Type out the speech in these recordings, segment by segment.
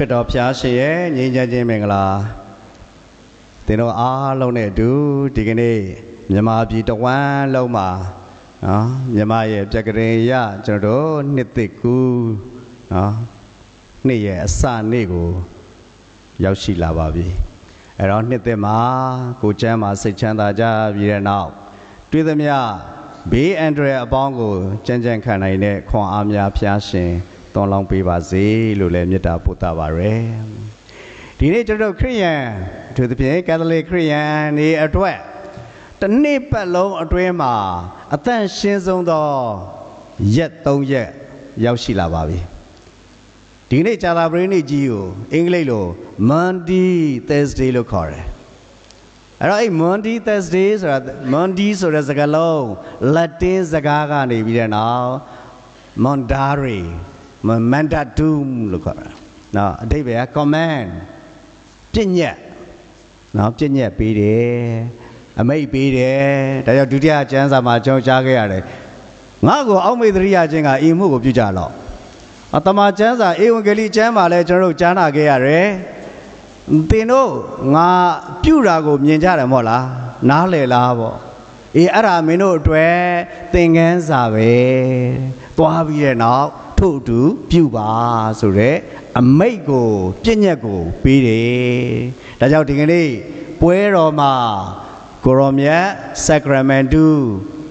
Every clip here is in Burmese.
ခရစ်တော်ဖျားရှင်ရဲ့ငြိမ်းချမ်းခြင်းမင်္ဂလာသင်တို့အားလုံးနဲ့အတူဒီကနေ့မြန်မာပြည်တဝမ်းလုံးမှာနော်မြန်မာရဲ့ပြက်ကလေးရကျွန်တော်တို့နှစ်သိကူနော်နှစ်ရဲ့အစနေ့ကို ရောက်ရှိလာပါပြီအဲ့တော့နှစ်သက်မှာကိုကျမ်းမှာစိတ်ချမ်းသာကြပြီးတဲ့နောက်တွေ့သမျှဘေးအန္တရာယ်အပေါင်းကိုကြံ့ကြံ့ခံနိုင်တဲ့ခွန်အားများဖျားရှင် သွန်လောင်းပေးပါစေလို့လည်းမေတ္တာပို့သပါရယ်ဒီနေ့ကျွန်တော်ခရိယန်အထူးသဖြင့်ကက်သလစ်ခရိယန်နေအတွက်တစ်နေ့ပတ်လုံးအတွင်းမှာအသက်ရှင်ဆုံးသောရက်၃ရက်ရောက်ရှိလာပါပြီဒီနေ့ဂျာလာပရင်းနေ့ကြီးကိုအင်္ဂလိပ်လို Monday Thursday လို့ခေါ်တယ်အဲ့တော့အဲ့ Monday Thursday ဆိုတာ Monday ဆိုတဲ့စကားလုံး Latin စကားကနေပြီးတဲ့နောက် Mondare Mandatum လို့ခေါ်တာနော်အဓိပ္ပာယ်က command ပြည့်ညက်နော်ပြည့်ညက်ပေးတယ်အမိတ်ပေးတယ်ဒါကြောင့်ဒုတိယကျမ်းစာမှာကျွန်တော်ကြားခဲ့ရတယ်ငါ့ကိုအောက်မေ့သတိရခြင်းကဤမှုကိုပြုကြလော့အတမကျမ်းစာဧဝံဂေလိကျမ်းမှာလည်းကျွန်တော်တို့ကြားနာခဲ့ရတယ်သင်တို့ငါပြုတာကိုမြင်ကြတယ်မဟုတ်လားနားလည်လားပေါ့အေးအဲ့ဒါမင်းတို့အတွက်သင်ခန်းစာပဲသွားပြီးတဲ့နောက် ထို့အတူပြုပါဆိုတော့အမိတ်ကိုပြည့်ညက်ကိုပေးတယ်ဒါကြောင့်ဒီကနေ့ပွဲတော်မှာကိုရောမြတ် Sacramento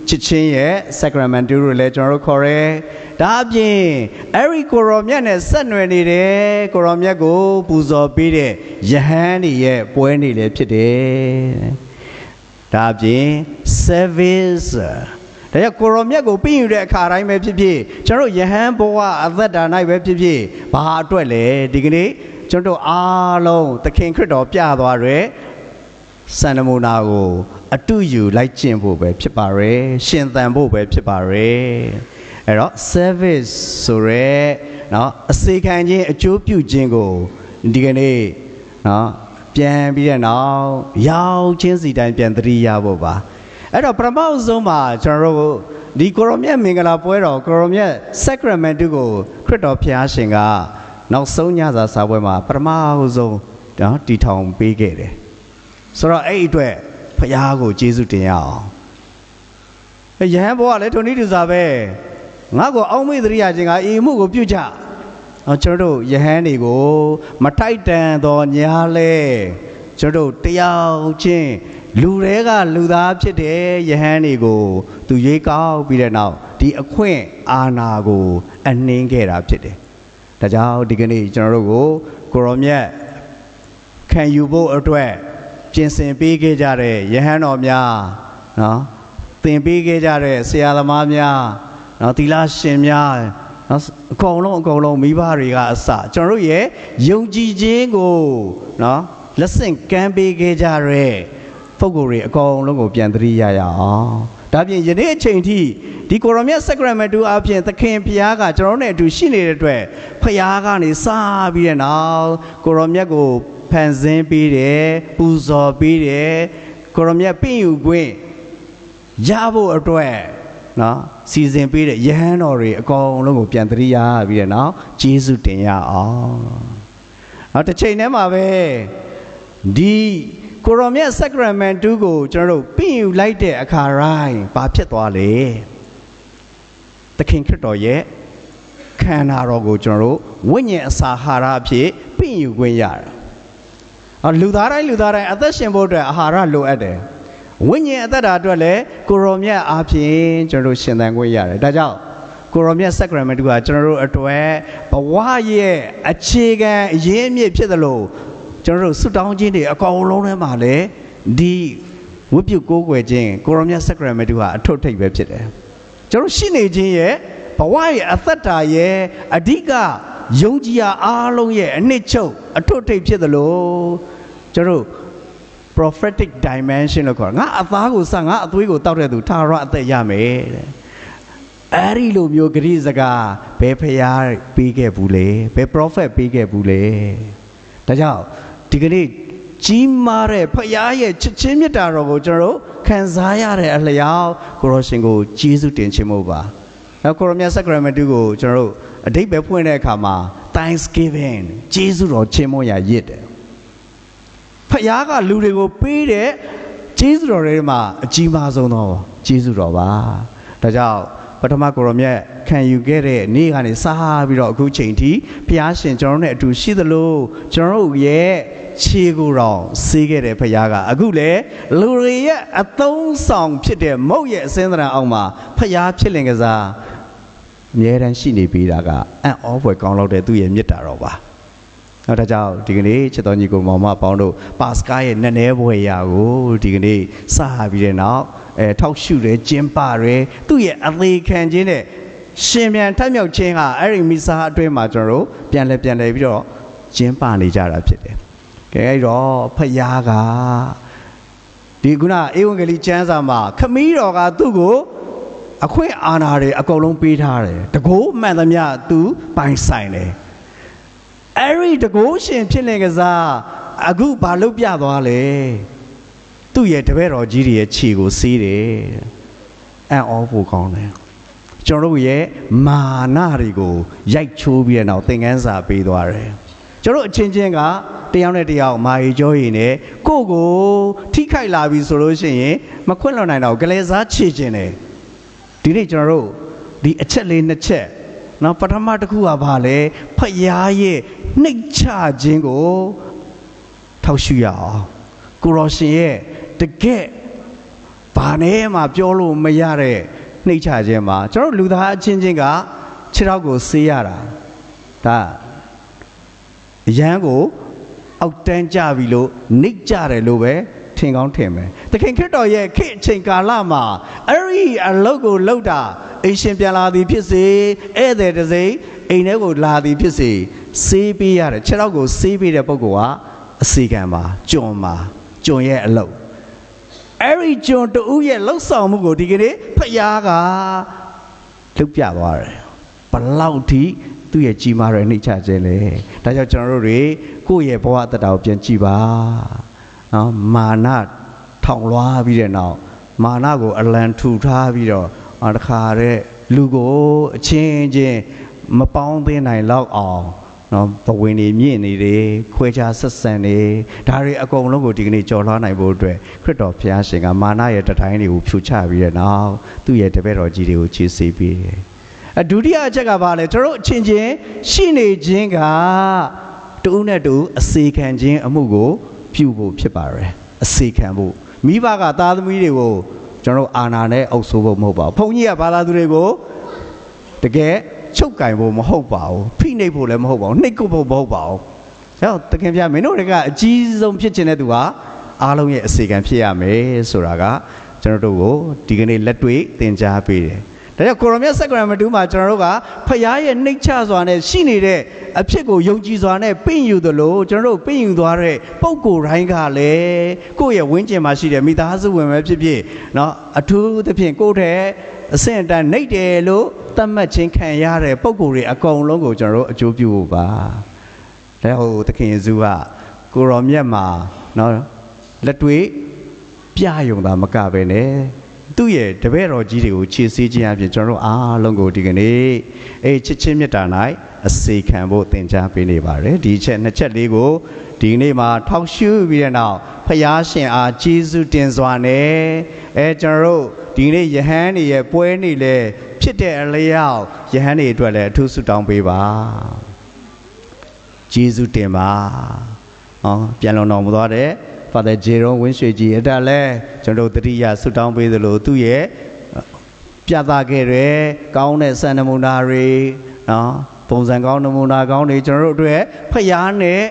ချစ်ချင်းရဲ့ Sacramento လို့လည်းကျွန်တော်တို့ခေါ်ရဲဒါအပြင်အဲ့ဒီကိုရောမြတ်နဲ့ဆက်နွယ်နေတဲ့ကိုရောမြတ်ကို ပူဇော်ပေးတဲ့ယဟန်တွေရဲ့ပွဲနေလည်းဖြစ်တယ်ဒါအပြင် service ဒါကြောင့်ကိုရောမြတ်ကိုပြီးယူတဲ့အခါတိုင်းပဲဖြစ်ဖြစ်ကျွန်တော်ယဟန်ဘဝအသက်တာ၌ပဲဖြစ်ဖြစ်ဘာအတွက်လဲဒီကနေ့ကျွန်တော်အားလုံးသခင်ခရစ်တော်ပြသွားရဲစံနမူနာကို အတူယူလိုက်ကျင့်ဖို့ပဲဖြစ်ပါရဲရှင်သန်ဖို့ပဲဖြစ်ပါရဲအဲ့တော့ service ဆိုရဲเนาะအစေခံခြင်းအကျိုးပြုခြင်းကိုဒီကနေ့เนาะပြန်ပြီးတဲ့နောက်ရောက်ချင်းစီတိုင်းပြန်သတိရဖို့ပါ အဲ့တော့ပရမောက်ဆုံးမှာကျွန်တော်တို့ဒီကိုရောမြတ်မင်္ဂလာပွဲတော်ကိုရောမြတ် sacrament ကိုခရစ်တော်ဖျားရှင်ကနောက်ဆုံးညစာစာပွဲမှာပရမောက်ဆုံးနော်တည်ထောင်ပေးခဲ့တယ်ဆိုတော့အဲ့အတွက်ဖျားကိုကျေးဇူးတင်ရအောင်ရဟန်းဘောကလည်းထုံနည်းတူစာပဲငါ့ကိုအောက်မေ့သရိယာခြင်းကအေမှုကိုပြုတ်ချအောင်ကျွန်တော်တို့ယဟန်တွေကိုမထိုက်တန်တော်ညာလဲကျွန်တော်တို့တရားချင်း လူတွေကလူသားဖြစ်တဲ့ယဟန်တွေကိုသူရွေးကောက်ပြီးတဲ့နောက်ဒီအခွင့်အာဏာကို အနှင်းခဲ့တာဖြစ်တယ်ဒါကြောင့်ဒီကနေ့ကျွန်တော်တို့ကိုကိုရောမြတ်ခံယူဖို့အတွက်ပြင်ဆင်ပေးခဲ့ကြတဲ့ယဟန်တော်များနော်သင်ပေးခဲ့ကြတဲ့ဆရာသမားများနော်သီလရှင်များနော်အကုန်လုံးအကုန်လုံးမိဘတွေကအစကျွန်တော်တို့ရဲ့ယုံကြည်ခြင်းကိုနော်လက်ဆင့်ကမ်းပေးခဲ့ကြတဲ့ ပုဂ္ဂိုလ်တွေအကုန်လုံးကိုပြန်သတိရရအောင်ဒါပြင်ယနေ့အချိန်ထိဒီကိုရမြတ်စကရမတူအပြင်သခင်ဖျားကကျွန်တော်တို့နဲ့အတူရှိနေတဲ့အတွက်ဖျားကနေစပြီးတဲ့နောက်ကိုရမြတ်ကိုဖန်ဆင်းပေးတယ်ပူဇော်ပေးတယ်ကိုရမြတ်ပြင့်ယူခွင့်ရဖို့အတွက်နော်စီစဉ်ပေးတဲ့ယဟန်တော်တွေအကောင်လုံးကိုပြန်သတိရပြီးတဲ့နောက်ကျေးဇူးတင်ရအောင်နောက်တစ်ချိန်တည်းမှာပဲဒီ ကိုရောမြတ်စကရမန်တူကိုကျွန်တော်တို့ပြင့်ယူလိုက်တဲ့အခါတိုင်းဘာဖြစ်သွားလဲသခင်ခရစ်တော်ရဲ့ခန္ဓာတော်ကိုကျွန်တော်တို့ဝိညာဉ်အစာဟာရအဖြစ်ပြင့်ယူခွင့်ရတာအော်လူသားတိုင်းလူသားတိုင်းအသက်ရှင်ဖို့အတွက်အာဟာရလိုအပ်တယ်ဝိညာဉ်အသက်တာအတွက်လည်းကိုရောမြတ်အားဖြင့်ကျွန်တော်တို့ရှင်သန်ခွင့်ရတယ်ဒါကြောင့်ကိုရောမြတ်စကရမန်တူကကျွန်တော်တို့အတွက်ဘဝရဲ့အခြေခံအရင်းအမြစ်ဖြစ်သလို ကျွန်တော်တို့ဆုတောင်းခြင်းတွေအကောင်လုံးထဲမှာလည်းဒီဝတ်ပြုကိုးကွယ်ခြင်းကိုရောမြတ်စကရမန်တူကအထွတ်ထိပ်ပဲဖြစ်တယ်ကျွန်တော်ရှိနေခြင်းရဲ့ဘဝရဲ့အသက်တာရဲ့အဓိကယုံကြည်ရာအားလုံးရဲ့အနှစ်ချုပ်အထွတ်ထိပ်ဖြစ်သလိုကျွန်တော်တို့ prophetic dimension လို့ခေါ်တာငါအသားကိုစငါအသွေးကိုတောက်တဲ့သူထာဝရအသက်ရမယ်တဲ့အဲ့ဒီလိုမျိုးဂရိစကားဘယ်ဖျားပေးခဲ့ဘူးလဲဘယ် prophet ပေးခဲ့ဘူးလဲဒါကြောင့် ဒီကနေ့ကြီးမားတဲ့ဖျားရဲ့ချစ်ချင်းမြတ်တာတော်ကိုကျွန်တော်တို့ခံစားရတဲ့အလျောက်ကိုရောရှင်ကိုကျေးဇူးတင်ခြင်းမို့ပါနောက်ကိုရမြတ်စကရမတူကိုကျွန်တော်တို့အတိတ်ပဲဖွင့်တဲ့အခါမှာ thanksgiving ကျေးဇူးတော်ချီးမွမ်းရာရစ်တယ်ဖခင်ကလူတွေကိုပေးတဲ့ကျေးဇူးတော်တွေမှာအကြီးမားဆုံးသောကျေးဇူးတော်ပါဒါကြောင့်ပထမကိုရောမြတ်ခံယူခဲ့တဲ့နေ့ကနေစပြီးတော့အခုချိန်ထိဘုရားရှင်ကျွန်တော်တို့နဲ့အတူရှိသလိုကျွန်တော်တို့ရဲ့ ခြေကိုယ်တော်ဆေးခဲ့တဲ့ဘုရားကအခုလေလူတွေရဲ့အသုံးဆောင်ဖြစ်တဲ့မုတ်ရဲ့အစင်းသဏ္ဍာန်အောက်မှာဘုရားဖြစ်လင်ကစားအမြဲတမ်းရှိနေပြီးတာကအံ့ဩဖွယ်ကောင်းလောက်တဲ့သူ့ရဲ့မေတ္တာတော်ပါနောက်ဒါကြောင့်ဒီကနေ့ချစ်တော်ညီကိုမောင်မပေါင်းတို့ပါစကားရဲ့နည်းနည်းဘွယ်ရာကိုဒီကနေ့စပြီးတဲ့နောက်အဲထောက်ရှုတယ်ကျင်းပတယ်သူ့ရဲ့အသေးခံခြင်းနဲ့ရှင်ပြန်ထမြောက်ခြင်းကအဲ့ဒီမိစားအတွင်းမှာကျွန်တော်တို့ပြန်လဲပြန်လဲပြီးတော့ကျင်းပနေကြတာဖြစ်တယ်။ ကဲအဲ့တော့ဖယားကဒီခုနဧဝံဂေလိကျမ်းစာမှာခမည်းတော်ကသူ့ကိုအခွင့်အာဏာတွေအကုန်လုံးပေးထားတယ်။တကိုးမှန်သမျှသူပိုင်ဆိုင်တယ်။အဲ့ဒီတကိုးရှင်ဖြစ်နေကစားအခုဘာလုပ်ပြသွားလဲ။သူ့ရဲ့တပည့်တော်ကြီးတွေရဲ့ခြေကိုစီးတယ်။အံ့ဩဖို့ကောင်းတယ်။ကျွန်တော်တို့ရဲ့မာနတွေကိုရိုက်ချိုးပြီးတဲ့နောက်သင်ခန်းစာပေးသွားတယ်။ ကျွန်တော်အချင်းချင်းကတယောက်နဲ့တယောက်မာရီကြောရည်နဲ့ကိုယ့်ကိုထိခိုက်လာပြီဆိုလို့ရှိရင်မခွင့်လွန်နိုင်တော့ဂလဲစားချေခြင်းတယ်။ဒီနေ့ကျွန်တော်တို့ဒီအချက်လေးနှစ်ချက်နော်ပထမတစ်ခုကဘာလဲဖယားရဲ့နှိတ်ချခြင်းကိုထောက်ရှုရအောင်ကိုရောရှင်ရဲ့တကယ်ဘာနဲ့မှပြောလို့မရတဲ့နှိတ်ချခြင်းမှာကျွန်တော်တို့လူသားအချင်းချင်းကခြေထောက်ကိုဆေးရတာဒါ အရန်ကိုအောက်တန်းကြပြီလို့နှိတ်ကြတယ်လို့ပဲထင်ကောင်းထင်မယ်တခင်ခရစ်တော်ရဲ့ခေတ်အချိန်ကာလမှာအဲ့ဒီအလုတ်ကိုလှုပ်တာအိမ်ရှင်ပြန်လာသည်ဖြစ်စေဧည့်သည်တစ်စိမ်အိမ်ထဲကိုလာသည်ဖြစ်စေဆေးပေးရတယ်ခြေထောက်ကိုဆေးပေးတဲ့ပုဂ္ဂိုလ်ကအစီကံပါကျွန်ပါကျွန်ရဲ့အလုတ်အဲ့ဒီကျွန်တူရဲ့လှုပ်ဆောင်မှုကိုဒီကနေ့ဖယားကလှုပ်ပြသွားတယ်ဘလောက်ထိ သူ့ရဲ့ကြီးမားတဲ့နှိမ့်ချခြင်းလေဒါကြောင့်ကျွန်တော်တို့တွေကိုယ့်ရဲ့ဘဝအတ္တကိုပြန်ကြည့်ပါနော်မာနထောင်လွှားပြီးတဲ့နောက်မာနကိုအလံထူထားပြီးတော့တခါတဲ့လူကိုအချင်းချင်းမပေါင်းသင်းနိုင်လောက်အောင်နော်ဘဝင်နေမြင့်နေတယ်ခွဲခြားဆက်ဆံနေဒါတွေအကုန်လုံးကိုဒီကနေ့ကြော်လွှားနိုင်ဖို့အတွက်ခရစ်တော်ဘုရားရှင်ကမာနရဲ့တတိုင်းတွေကိုဖြူချပြီးတဲ့နောက်သူ့ရဲ့တပည့်တော်ကြီးတွေကိုခြေဆေးပေးတယ်အ ဒုတိယအချက်ကဘာလဲကျွန်တော်တို့အချင်းချင်းရှိနေခြင်းကတူးနဲ့တူအစေခံခြင်းအမှုကိုပြုဖို့ဖြစ်ပါတယ်အစေခံဖို့မိဘကသားသမီးတွေကိုကျွန်တော်တို့အာနာနဲ့အုပ်ဆိုးဖို့မဟုတ်ပါဘူးဘုန်းကြီးကဘာသာသူတွေကိုတကယ်ချုပ်ကင်ဖို့မဟုတ်ပါဘူးဖိနှိပ်ဖို့လည်းမဟုတ်ပါဘူးနှိပ်ကုတ်ဖို့မဟုတ်ပါဘူးအဲတော့တခင်ပြမင်းတို့တွေကအကြီးဆုံးဖြစ်ခြင်းတဲ့သူဟာအားလုံးရဲ့အစေခံဖြစ်ရမယ်ဆိုတာကကျွန်တော်တို့ကိုဒီကနေ့လက်တွေ့သင်ကြားပေးတယ် ဒါကြောင့်ကိုရမြတ်စက္ကရမတူမှာကျွန်တော်တို့ကဖရားရဲ့နှိတ်ချစွာနဲ့ရှိနေတဲ့အဖြစ်ကိုယုံကြည်စွာနဲ့ပြင့်ယူသလိုကျွန်တော်တို့ပြင့်ယူသွားတဲ့ပုံကိုယ်တိုင်းကလည်းကိုယ့်ရဲ့ဝင်းကျင်မှာရှိတဲ့မိသားစုဝင်ပဲဖြစ်ဖြစ်เนาะအထူးသဖြင့်ကိုယ့်ထဲအဆင့်အတန်းနှိတ်တယ်လို့သတ်မှတ်ခြင်းခံရတဲ့ပုံကိုယ်တွေအကုန်လုံးကိုကျွန်တော်တို့အကျိုးပြုဖို့ပါဒါဟိုသခင်ယေရှုကကိုရောမြတ်မှာเนาะလက်တွေ့ပြယုံတာမကပဲနဲ့ သူ့ရဲ့တပည့်တော်ကြီးတွေကိုခြေဆေးခြင်းအပြင်ကျွန်တော်တို့အားလုံးကိုဒီကနေ့အဲချစ်ချင်းမြတ်တာ၌အစေခံဖို့သင်ကြားပေးနေပါတယ်ဒီချက်နှစ်ချက်လေးကိုဒီနေ့မှာထောက်ရှုပြီးတဲ့နောက်ဖယားရှင်အားကျေးဇူးတင်စွာနဲ့အဲကျွန်တော်တို့ဒီနေ့ယဟန်တွေရဲ့ပွဲနေ့လဲဖြစ်တဲ့အလျောက်ယဟန်တွေအတွက်လည်းအထူးဆုတောင်းပေးပါကျေးဇူးတင်ပါဟောပြန်လုံတော်မူသွားတဲ့ Father Jerome ဝင်းရွှေကြီးအဲ့ဒါလဲကျွန်တော်တို့တတိယဆုတောင်းပေးသလိုသူ့ရဲ့ပြသခဲ့တဲ့ကောင်းတဲ့စံနမူနာတွေနော်ပုံစံကောင်းနမူနာကောင်းတွေကျွန်တော်တို့အတွက်ဖျားနဲ့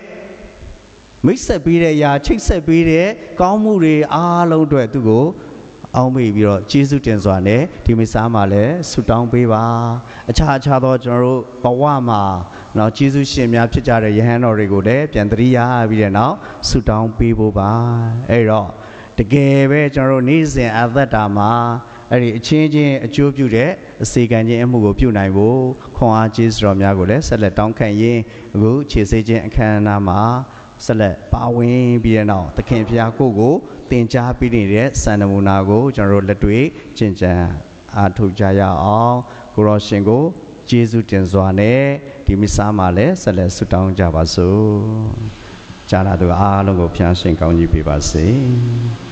မိတ်ဆက်ပြီးတဲ့ຢာချိတ်ဆက်ပြီးတဲ့ကောင်းမှုတွေအားလုံးအတွက်သူ့ကိုအောင်းမေ့ပြီးတော့ကျေးဇူးတင်စွာနဲ့ဒီမိစားမှာလည်းဆုတောင်းပေးပါအခြားအခြားသောကျွန်တော်တို့ဘဝမှာ နော်ကျေးဇူးရှင်များဖြစ်ကြတဲ့ယဟန်တော်တွေကိုလည်းပြန်တရိယာပြီးတဲ့နောက်ဆုတောင်းပေးဖို့ပါအဲ့တော့တကယ်ပဲကျွန်တော်တို့နေ့စဉ်အသက်တာမှာအဲ့ဒီအချင်းချင်းအကျိုးပြုတဲ့အစေခံခြင်းအမှုကိုပြုနိုင်ဖို့ခွန်အားကျေးဇူးတော်များကိုလည်းဆက်လက်တောင်းခံရင်းအခုခြေဆေးခြင်းအခမ်းအနားမှာဆက်လက်ပါဝင်ပြီးတဲ့နောက်သခင်ဖျားကိုကိုတင် जा ပြီးနေတဲ့စံနမူနာကို ကျွန်တော်တို့လက်တွေ့ကျင့်ကြံအားထုတ်ကြရအောင်ကိုရောရှင်ကို ကျေးဇူးတင်စွာနဲ့ဒီမစ္စာမှာလည်းဆက်လက်ဆုတောင်းကြပါစို့ကြာလာသူအားလုံးကိုဖျားရှင်ကောင်းကြီးပေးပါစေ။